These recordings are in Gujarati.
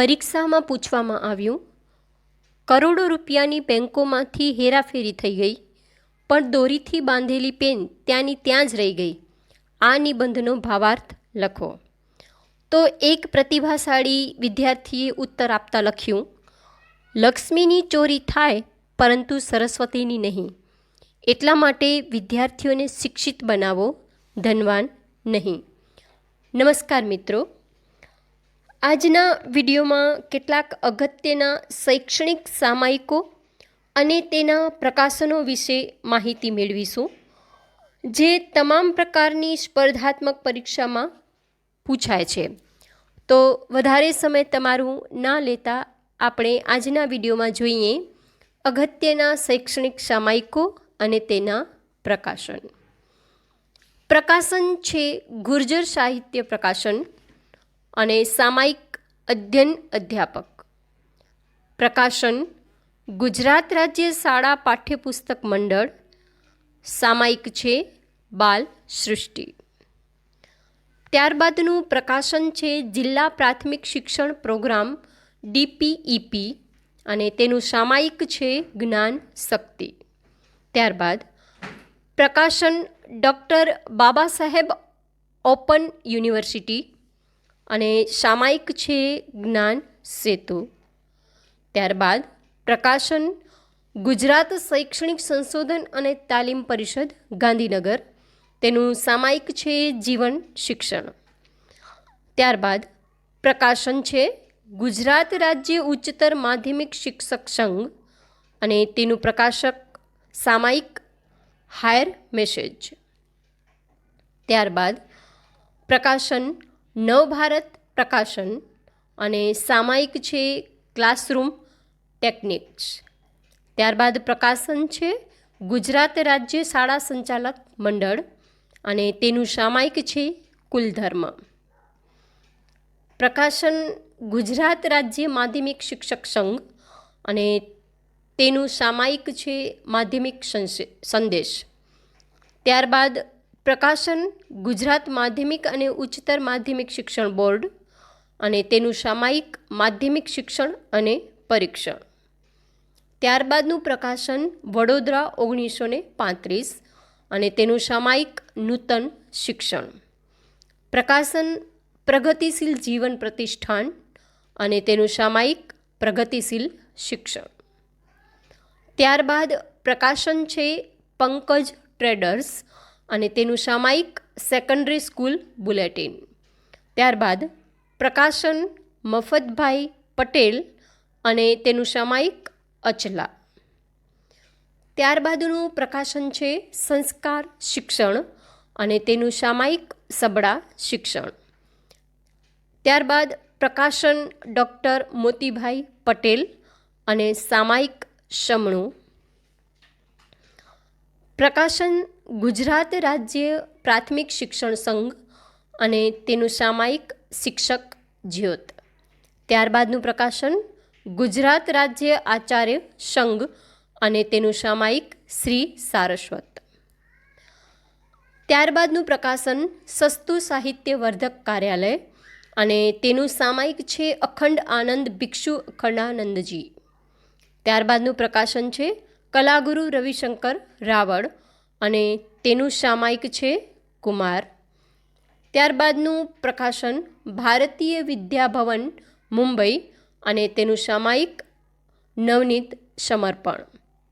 પરીક્ષામાં પૂછવામાં આવ્યું, કરોડો રૂપિયાની બેંકોમાંથી હેરાફેરી થઈ ગઈ, પણ દોરીથી બાંધેલી પેન ત્યાંની ત્યાં જ રહી ગઈ. આ નિબંધનો ભાવાર્થ લખો. તો એક પ્રતિભાશાળી વિદ્યાર્થીએ ઉત્તર આપતા લખ્યું, લક્ષ્મીની ચોરી થાય, પરંતુ સરસ્વતીની નહીં. એટલા માટે વિદ્યાર્થીઓને શિક્ષિત બનાવો, ધનવાન નહીં. નમસ્કાર મિત્રો. આજના વિડીયોમાં કેટલાક અગત્યના શૈક્ષણિક સામાયિકો અને તેના પ્રકાશનો વિશે માહિતી મેળવીશું. જે તમામ પ્રકારની સ્પર્ધાત્મક પરીક્ષામાં પૂછાય છે. તો વધારે સમય તમારું ના લેતા આપણે આજના વિડીયોમાં જોઈએ અગત્યના શૈક્ષણિક સામાયિકો અને તેના પ્રકાશન. પ્રકાશન છે ગુર્જર સાહિત્ય પ્રકાશન. અને સામાયિક અધ્યયન અધ્યાપક. પ્રકાશન ગુજરાત રાજ્ય શાળા પાઠ્યપુસ્તક મંડળ. સામાયિક છે બાલ સૃષ્ટિ. ત્યારબાદનું પ્રકાશન છે જિલ્લા પ્રાથમિક શિક્ષણ પ્રોગ્રામ ડીપીઈપી અને તેનું સામાયિક છે જ્ઞાન શક્તિ. ત્યારબાદ પ્રકાશન doctor Baba Saheb open university અને સામાયિક છે જ્ઞાન સેતુ. ત્યારબાદ પ્રકાશન, ગુજરાત શૈક્ષણિક સંશોધન અને તાલીમ પરિષદ, ગાંધીનગર. તેનું સામાયિક છે જીવન શિક્ષણ. ત્યારબાદ પ્રકાશન છે ગુજરાત રાજ્ય ઉચ્ચતર માધ્યમિક શિક્ષક સંઘ અને તેનું પ્રકાશક સામાયિક હાયર મેસેજ. ત્યારબાદ પ્રકાશન નવભારત પ્રકાશન અને સામાયિક છે ક્લાસરૂમ ટેકનિક્સ. ત્યારબાદ પ્રકાશન છે ગુજરાત રાજ્ય શાળા સંચાલક મંડળ અને તેનું સામાયિક છે કુલધર્મ. પ્રકાશન ગુજરાત રાજ્ય માધ્યમિક શિક્ષક સંઘ અને તેનું સામાયિક છે માધ્યમિક સંદેશ. ત્યારબાદ પ્રકાશન, ગુજરાત માધ્યમિક અને ઉચ્ચતર માધ્યમિક શિક્ષણ બોર્ડ અને તેનું સામાયિક માધ્યમિક શિક્ષણ અને પરીક્ષણ. ત્યારબાદનું પ્રકાશન વડોદરા ઓગણીસો ને પાંત્રીસ અને તેનું સામાયિક નૂતન શિક્ષણ. પ્રકાશન પ્રગતિશીલ જીવન પ્રતિષ્ઠાન અને તેનું સામાયિક પ્રગતિશીલ શિક્ષણ. ત્યારબાદ પ્રકાશન છે પંકજ ટ્રેડર્સ અને તેનું સામાયિક સેકન્ડરી સ્કૂલ બુલેટિન ત્યારબાદ પ્રકાશન મફતભાઈ પટેલ અને તેનું સામાયિક અચલા. ત્યારબાદનું પ્રકાશન છે સંસ્કાર શિક્ષણ અને તેનું સામાયિક સબળા શિક્ષણ. ત્યારબાદ પ્રકાશન ડૉક્ટર મોતીભાઈ પટેલ અને સામાયિક શમણું પ્રકાશન ગુજરાત રાજ્ય પ્રાથમિક શિક્ષણ સંઘ અને તેનું સામાયિક શિક્ષક જ્યોત. ત્યારબાદનું પ્રકાશન ગુજરાત રાજ્ય આચાર્ય સંઘ અને તેનું સામાયિક શ્રી સારસ્વત. ત્યારબાદનું પ્રકાશન સસ્તું સાહિત્ય વર્ધક કાર્યાલય અને તેનું સામાયિક છે અખંડ આનંદ ભિક્ષુ અખંડાનંદજી. ત્યારબાદનું પ્રકાશન છે કલાગુરુ રવિશંકર રાવળ અને તેનું સામાયિક છે કુમાર. ત્યારબાદનું પ્રકાશન ભારતીય વિદ્યાભવન, મુંબઈ અને તેનું સામાયિક નવનીત સમર્પણ.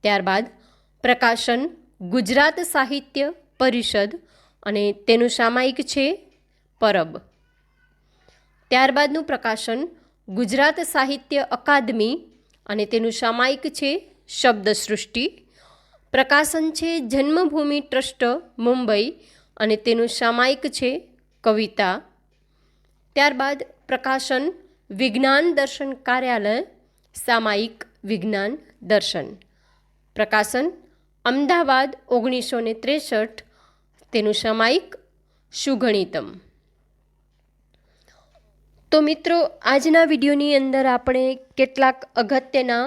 ત્યારબાદ પ્રકાશન ગુજરાત સાહિત્ય પરિષદ અને તેનું સામાયિક છે પરબ. ત્યારબાદનું પ્રકાશન ગુજરાત સાહિત્ય અકાદમી અને તેનું સામાયિક છે શબ્દ સૃષ્ટિ પ્રકાશન છે જન્મભૂમિ ટ્રસ્ટ, મુંબઈ અને તેનું સામાયિક છે કવિતા. ત્યારબાદ પ્રકાશન, વિજ્ઞાન દર્શન કાર્યાલય, સામાયિક વિજ્ઞાન દર્શન. પ્રકાશન, અમદાવાદ ઓગણીસો ને ત્રેસઠ, તેનું સામાયિક સુગણિતમ. તો મિત્રો, આજના વિડીયોની અંદર આપણે કેટલાક અગત્યના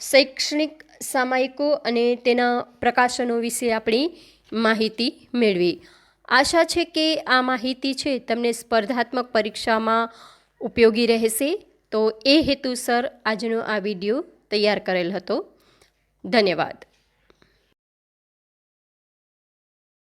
શૈક્ષણિક સામાયિકો અને તેના પ્રકાશનો વિશે આપણી માહિતી મેળવી. આશા છે કે આ માહિતી છે તમને સ્પર્ધાત્મક પરીક્ષામાં ઉપયોગી રહેશે. તો એ હેતુસર આજનો આ વીડિયો તૈયાર કરેલ હતો. ધન્યવાદ.